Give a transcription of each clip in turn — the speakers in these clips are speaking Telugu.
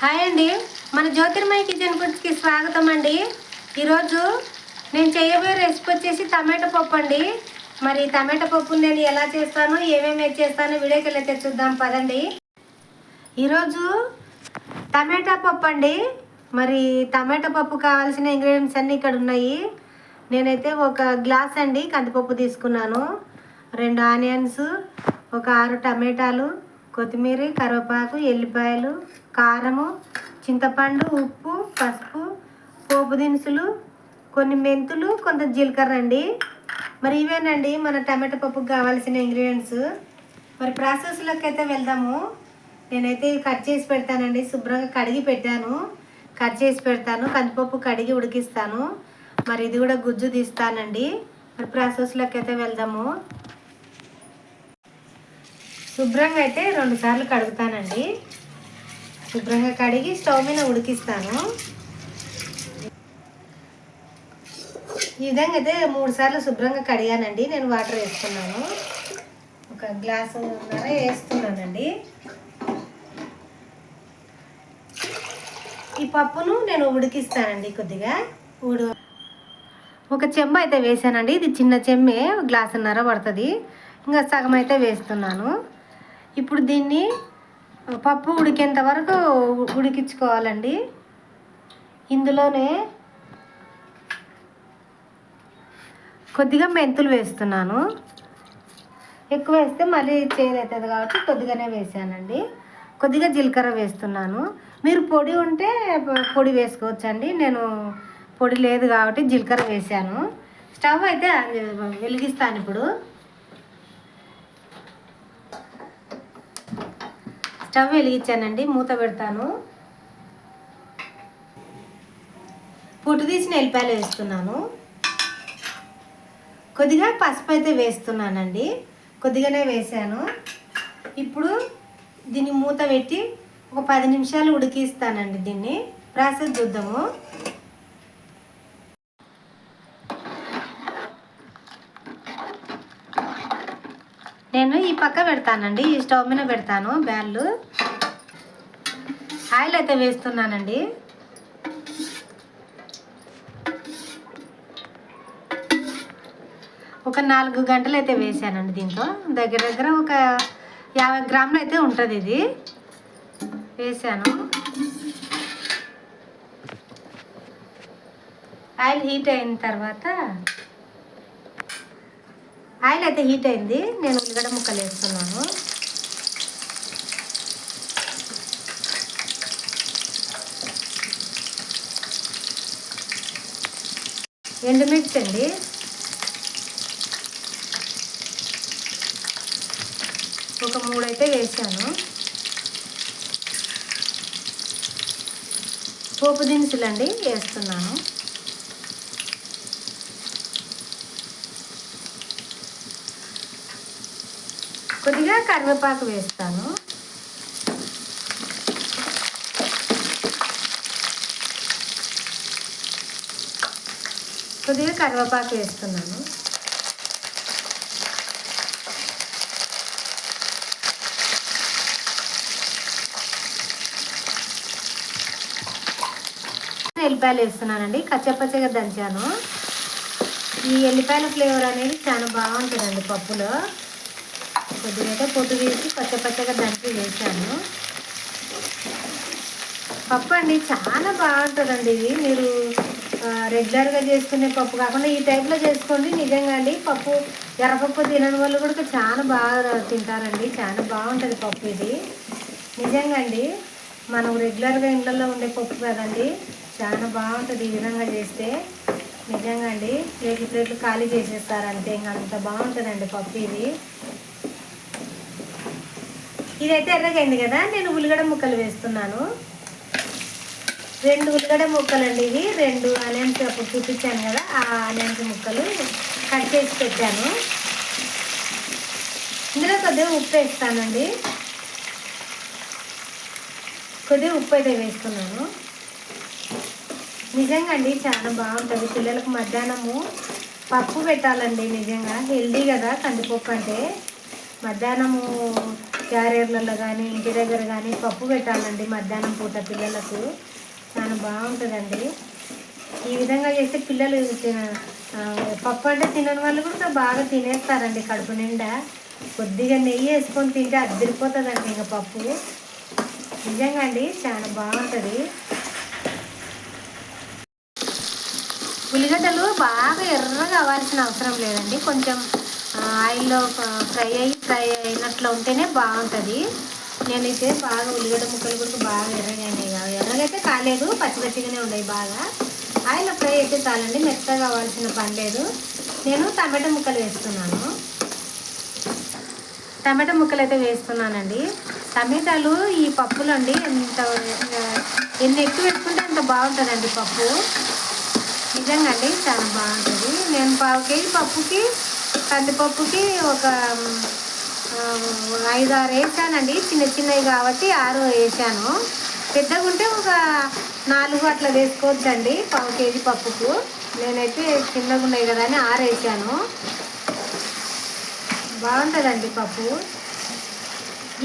హాయ్ అండి. మన జ్యోతిర్మయ కిచెన్ ఫుడ్స్కి స్వాగతం అండి ఈరోజు నేను చేయబోయే రెసిపీ వచ్చేసి టమాటా పప్పు అండి. మరి టమాటా పప్పు నేను ఎలా చేస్తాను ఏమేమి చేస్తాను చేస్తానో వీడియోకి వెళ్ళైతే చూద్దాం పదండి. ఈరోజు టమాటా పప్పు అండి. మరి టమాటా పప్పు కావాల్సిన ఇంగ్రీడియంట్స్ అన్నీ ఇక్కడ ఉన్నాయి. నేనైతే ఒక గ్లాస్ అండి కందిపప్పు తీసుకున్నాను. రెండు ఆనియన్స్ ఒక ఆరు టమాటాలు కొత్తిమీర కరివేపాకు ఎల్లిపాయలు కారము చింతపండు ఉప్పు పసుపు పోపు దినుసులు కొన్ని మెంతులు కొంత జీలకర్ర అండి. మరి ఇవేనండి మన టమాటా పప్పుకు కావాల్సిన ఇంగ్రీడియంట్స్ మరి ప్రాసెస్లోకి అయితే వెళ్దాము. నేనైతే కట్ చేసి పెడతానండి. శుభ్రంగా కడిగి పెట్టాను. కట్ చేసి పెడతాను. కందిపప్పు కడిగి ఉడికిస్తాను. మరి ఇది కూడా గుజ్జు తీస్తానండి. మరి ప్రాసెస్లోకి అయితే వెళ్దాము. శుభ్రంగా అయితే రెండు సార్లు కడుగుతానండి. శుభ్రంగా కడిగి స్టవ్ మీద ఉడికిస్తాను. ఈ విధంగా అయితే మూడు సార్లు శుభ్రంగా కడిగానండి. నేను వాటర్ వేసుకున్నాను. ఒక గ్లాసు వేస్తున్నానండి. ఈ పప్పును నేను ఉడికిస్తానండి కొద్దిగా. ఉడు ఒక చెంబు అయితే వేసానండి. ఇది చిన్న చెమ్మే గ్లాసున్నర పడుతుంది. ఇంకా సగం అయితే వేస్తున్నాను. ఇప్పుడు దీన్ని పప్పు ఉడికేంత వరకు ఉడికించుకోవాలండి. ఇందులోనే కొద్దిగా మెంతులు వేస్తున్నాను. ఎక్కువ వేస్తే మళ్ళీ చేదు అవుతుంది కాబట్టి కొద్దిగానే వేసానండి. కొద్దిగా జీలకర్ర వేస్తున్నాను. మీరు పొడి ఉంటే పొడి వేసుకోవచ్చండి. నేను పొడి లేదు కాబట్టి జీలకర్ర వేసాను. స్టవ్ అయితే వెలిగిస్తాను ఇప్పుడు. స్టవ్ వెలిగించానండి మూత పెడతాను. పొట్టు తీసిన ఎల్లిపాయలు వేస్తున్నాను. కొద్దిగా పసుపు అయితే వేస్తున్నానండి కొద్దిగానే వేసాను. ఇప్పుడు దీన్ని మూత పెట్టి ఒక పది నిమిషాలు ఉడికిస్తానండి దీన్ని. ప్రాసెస్ చూద్దాము. నేను ఈ పక్క పెడతానండి ఈ స్టవ్ మీద పెడతాను బ్యాన్లు ఆయిల్ అయితే వేస్తున్నానండి. ఒక నాలుగు గంటలు అయితే వేసానండి దీంట్లో దగ్గర దగ్గర ఒక యాభై గ్రాములు అయితే ఉంటుంది ఇది. వేసాను. ఆయిల్ హీట్ అయిన తర్వాత ఆయిల్ అయితే హీట్ అయింది. నేను ఉల్లిగడ్డ ముక్కలు వేస్తున్నాను. ఎండుమిర్చి అండి. ఒక మూడు అయితే వేసాను. పోపు దినుసులు అండి వేస్తున్నాను. కొద్దిగా కరివేపాకు వేస్తాను. కొద్దిగా కరివేపాకు వేస్తున్నాను. ఎల్లిపాయలు వేస్తున్నానండి. కచ్చపచ్చగా దంచాను. ఈ ఎల్లిపాయల ఫ్లేవర్ అనేది చాలా బాగుంటుందండి పప్పులో. కొద్దిగా పొద్దు పొట్టు తీసి పచ్చపచ్చగా దంచి వేసాను. పప్పు అండి చాలా బాగుంటుందండి ఇది. మీరు రెగ్యులర్గా చేసుకునే పప్పు కాకుండా ఈ టైప్లో చేసుకోండి. నిజంగా అండి పప్పు ఎర్రపప్పు తినని వల్ల కూడా చాలా బాగా తింటారండి. చాలా బాగుంటుంది పప్పు ఇది. నిజంగా అండి మనం రెగ్యులర్గా ఇళ్ళల్లో ఉండే పప్పు కదండి చాలా బాగుంటుంది ఈ విధంగా చేస్తే. నిజంగా అండి ప్లేట్లు ప్లేట్లు ఖాళీ చేసేస్తారు అంతే. ఇంకా అంత బాగుంటుందండి పప్పు ఇది. ఇదైతే ఎర్రగైంది కదా నేను ఉల్లిగడ ముక్కలు వేస్తున్నాను. రెండు ఉల్లిగడ ముక్కలు అండి ఇవి రెండు ఆనియన్స్ అప్పుడు చూపించాను కదా ఆ ఆనియన్స్ ముక్కలు కట్ చేసి పెట్టాను. ఇందులో కొద్దిగా ఉప్పు వేస్తానండి. కొద్దిగా ఉప్పు అయితే వేస్తున్నాను. నిజంగా అండి చాలా బాగుంటుంది. పిల్లలకు మధ్యాహ్నము పప్పు పెట్టాలండి నిజంగా. హెల్దీ కదా కందిపప్పు అంటే. మధ్యాహ్నము క్యారియర్లలో కానీ ఇంటి దగ్గర కానీ పప్పు పెట్టాలండి మధ్యాహ్నం పూట పిల్లలకు. చాలా బాగుంటుందండి. ఈ విధంగా చేస్తే పిల్లలు తిన- పప్పు అంటే తినని వాళ్ళు కూడా బాగా తినేస్తారండి కడుపు నిండా. కొద్దిగా నెయ్యి వేసుకొని తింటే అద్దరిపోతుందండి ఇంకా పప్పు. నిజంగా అండి చాలా బాగుంటుంది. ఉల్లిగడ్డలు బాగా ఎర్రగా అవ్వాల్సిన అవసరం లేదండి. కొంచెం ఆయిల్లో ఫ్రై అయ్యి ఫ్రై అయినట్లు ఉంటేనే బాగుంటుంది. నేనైతే బాగా ఉల్లిగడ్డ ముక్కలు కూడా బాగా ఎర్రగానే ఎర్రగైతే కాలేదు పచ్చి పచ్చిగానే ఉన్నాయి బాగా. ఆయిల్ ఫ్రై అయితే చాలండి మెత్తగా కావాల్సిన పని లేదు. నేను టమాటా ముక్కలు వేస్తున్నాను. టమాటా ముక్కలు అయితే వేస్తున్నానండి. టమాటాలు ఈ పప్పులు అండి ఎంత ఎన్ని ఎక్కువ వేసుకుంటే అంత బాగుంటుందండి పప్పు. నిజంగా అండి చాలా బాగుంటుంది. నేను పావు కేజీ పప్పుకి కందిపప్పుకి ఒక ఐదు ఆరు వేసానండి. చిన్న చిన్నవి కాబట్టి ఆరు వేసాను. పెద్దగా ఉంటే ఒక నాలుగు అట్లా వేసుకోవచ్చండి పావు కేజీ పప్పుకు. నేనైతే చిన్నగా ఉన్నాయి కదా అని ఆరు వేసాను. బాగుంటుందండి పప్పు.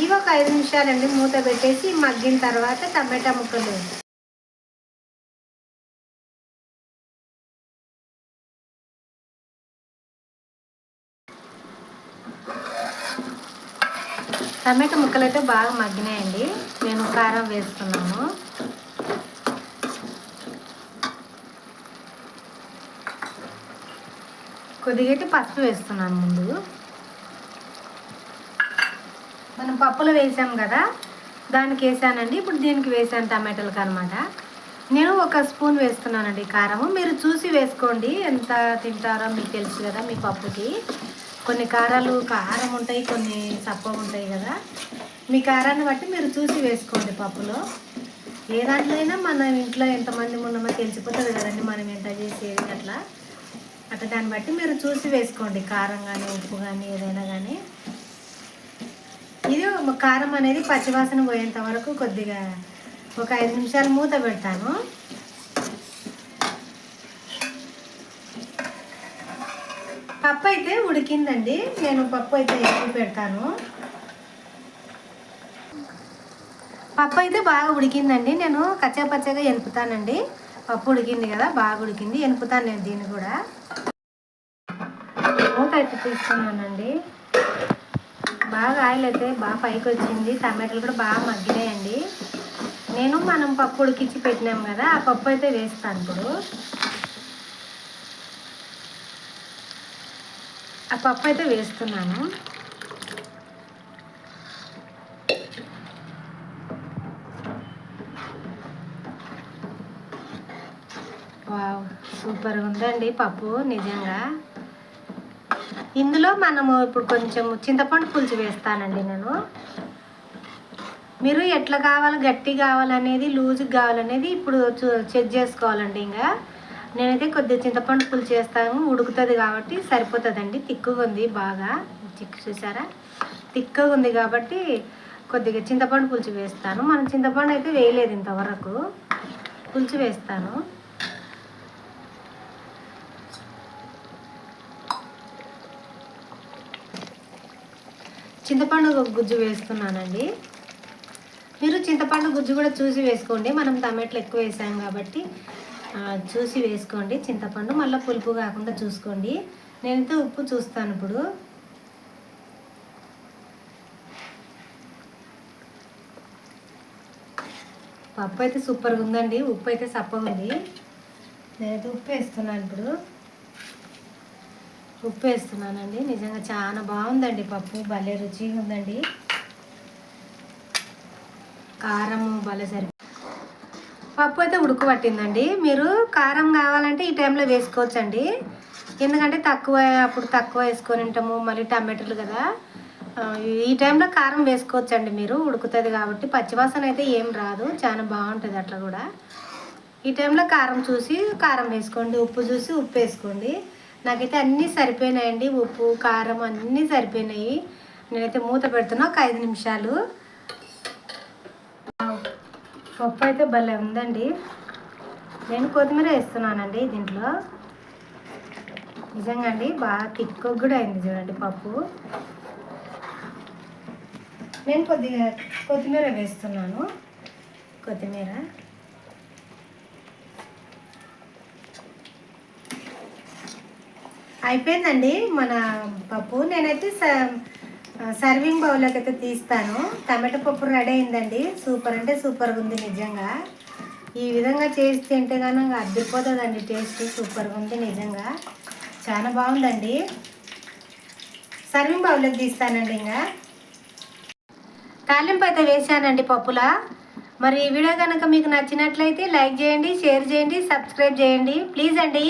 ఇవి ఒక ఐదు నిమిషాలండి మూత పెట్టేసి మగ్గిన తర్వాత టమాటా ముక్కలు. టమాటా ముక్కలు అయితే బాగా మగ్గినాయండి. నేను కారం వేస్తున్నాను. కొద్దిగా పసుపు వేస్తున్నాను ముందు. మనం పప్పులో వేసాం కదా దానికి వేసానండి. ఇప్పుడు దీనికి వేసాను టమాటాలకు అనమాట నేను ఒక స్పూన్ వేస్తున్నానండి కారము. మీరు చూసి వేసుకోండి. ఎంత తింటారో మీకు తెలుసు కదా మీ పప్పుకి. కొన్ని కారాలు కారం ఉంటాయి కొన్ని సప్ప ఉంటాయి కదా. మీ కారాన్ని బట్టి మీరు చూసి వేసుకోండి పప్పులో. ఏ దాంట్లో అయినా మన ఇంట్లో ఎంతమంది ఉన్నామో తెలిసిపోతుంది కదండి మనం ఎంత చేసేది అట్లా. అట్లా దాన్ని బట్టి మీరు చూసి వేసుకోండి. కారం కానీ ఉప్పు కానీ ఏదైనా కానీ ఇది కారం అనేది పచ్చివాసన పోయేంత వరకు కొద్దిగా ఒక ఐదు నిమిషాలు మూత పెడతాను. పప్పు అయితే ఉడికిందండి. నేను పప్పు అయితే ఎక్కువ పెడతాను. పప్పు అయితే బాగా ఉడికిందండి. నేను కచ్చా పచ్చగా ఎనుపుతానండి. పప్పు ఉడికింది కదా బాగా ఉడికింది. ఎనుపుతాను నేను దీన్ని కూడా. మూత అయితే తీసుకున్నానండి. బాగా ఆయిల్ అయితే బాగా పైకి వచ్చింది. టమాటాలు కూడా బాగా మగ్గినాయండి. నేను మనం పప్పు ఉడికించి పెట్టినాం కదా ఆ పప్పు అయితే వేస్తాను ఇప్పుడు. ఆ పప్పు అయితే వేస్తున్నాను. వావ్ సూపర్ ఉందండి పప్పు నిజంగా. ఇందులో మనము ఇప్పుడు కొంచెం చింతపండు పులుసు వేస్తానండి నేను. మీరు ఎట్లా కావాలి గట్టి కావాలనేది లూజ్కి కావాలనేది ఇప్పుడు చెక్ చేసుకోవాలండి ఇంకా నేనైతే కొద్దిగా చింతపండు పులుసు చేస్తాను. ఉడుకుతుంది కాబట్టి సరిపోతుందండి. తిక్కుగా ఉంది బాగా. చిక్కు చూసారా? తిక్కుగా ఉంది కాబట్టి కొద్దిగా చింతపండు పులుసు వేస్తాను. మనం చింతపండు అయితే వేయలేదు ఇంతవరకు. పులుసు వేస్తాను. చింతపండు గుజ్జు వేస్తున్నానండి. మీరు చింతపండు గుజ్జు కూడా చూసి వేసుకోండి. మనం టమాటాలు ఎక్కువ వేసాం కాబట్టి చూసి వేసుకోండి. చింతపండు మళ్ళీ పులుపు కాకుండా చూసుకోండి. నేనైతే ఉప్పు చూస్తాను ఇప్పుడు. పప్పు అయితే సూపర్గా ఉందండి. ఉప్పు అయితే సప్పగా ఉంది. నేనైతే ఉప్పు వేస్తున్నాను ఇప్పుడు. ఉప్పు వేస్తున్నానండి. నిజంగా చాలా బాగుందండి పప్పు. భలే రుచిగా ఉందండి. కారం భలే సరి పప్పు అయితే ఉడకబట్టిందండి మీరు కారం కావాలంటే ఈ టైంలో వేసుకోవచ్చండి. ఎందుకంటే తక్కువ అప్పుడు తక్కువ వేసుకొని ఉంటాము మళ్ళీ టమాటాలు కదా. ఈ టైంలో కారం వేసుకోవచ్చండి మీరు ఉడుకుతుంది కాబట్టి. పచ్చివాసన అయితే ఏం రాదు చాలా బాగుంటుంది అట్లా కూడా. ఈ టైంలో కారం చూసి కారం వేసుకోండి ఉప్పు చూసి ఉప్పు వేసుకోండి. నాకైతే అన్నీ సరిపోయినాయండి ఉప్పు కారం అన్నీ సరిపోయినాయి. నేనైతే మూత పెడుతున్నా ఒక ఐదు నిమిషాలు. పప్పు అయితే భలే ఉందండి. నేను కొత్తిమీర వేస్తున్నానండి దీంట్లో. నిజంగా అండి బాగా తిక్కువ కూడా అయింది చూడండి పప్పు. నేను కొద్దిగా కొత్తిమీర వేస్తున్నాను. కొత్తిమీర. అయిపోయిందండి మన పప్పు. నేనైతే స- సర్వింగ్ బౌల్లోకి అయితే తీస్తాను. టమాటో పప్పు రెడీ అయిందండి. సూపర్ అంటే సూపర్గా ఉంది నిజంగా. ఈ విధంగా చేసి తింటే కనుక అద్దరిపోతుందండి. టేస్ట్ సూపర్గా ఉంది నిజంగా. చాలా బాగుందండి. సర్వింగ్ బౌల్లోకి తీస్తానండి ఇంకా. తాలింపు అయితే వేసానండి పప్పులా. మరి ఈ వీడియో కనుక మీకు నచ్చినట్లయితే లైక్ చేయండి షేర్ చేయండి సబ్స్క్రైబ్ చేయండి. ప్లీజ్ అండి.